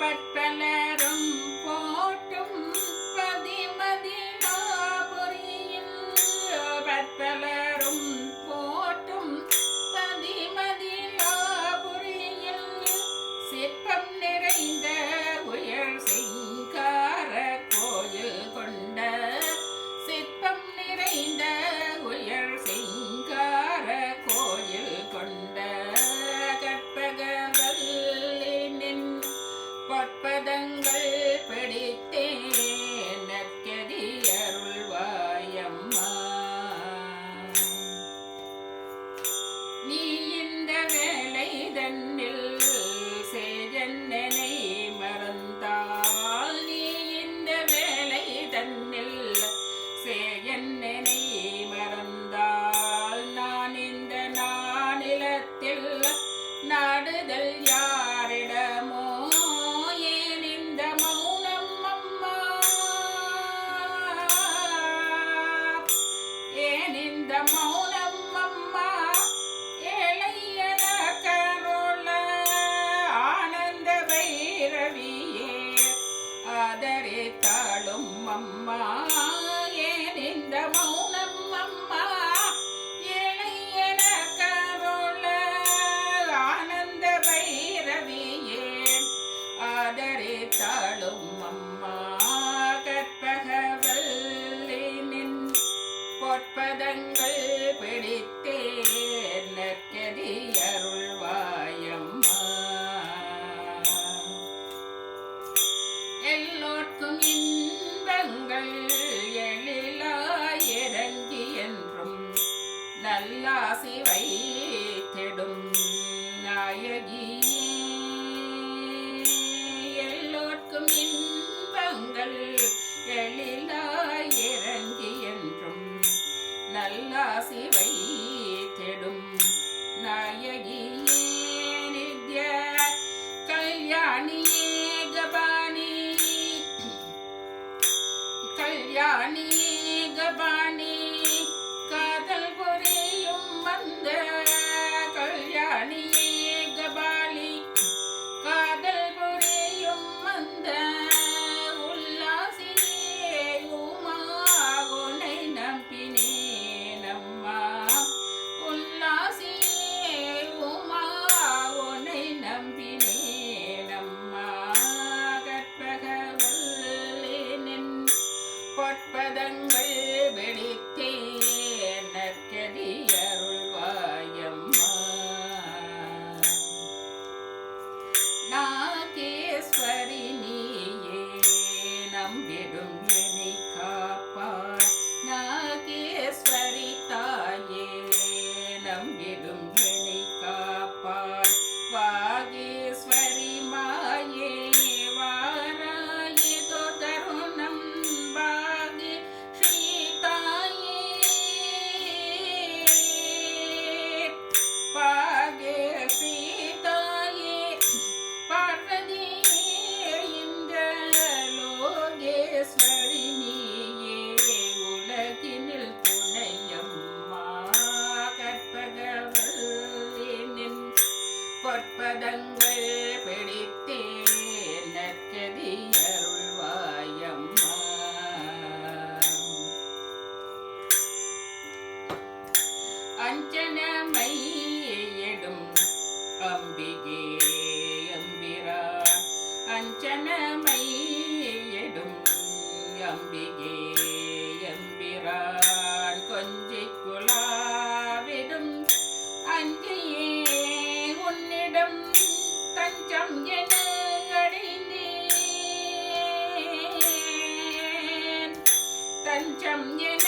പട്ടലരും പോട്ടും പതിമതി ஆதரித்தாளும் அம்மா ஏனிந்தமா நல்லாசி வைத்திடும் நாயகி எல்லோர்க்கும் இன்பங்கள் எழிலாய் இறங்கி என்றும் நல்லாசி வைத்திடும் நாயகி நித்ய கல்யாணியே கபாணி கல்யாணி கபாணி பாதங்கள் பிடித்தேன் நற்கதியருள்வாயம்மா. அஞ்சனமை எடும் அம்பிகே அம்பிரா. அஞ்சனமை எடும் அம்பிகே அம்பிரா. chum, yin,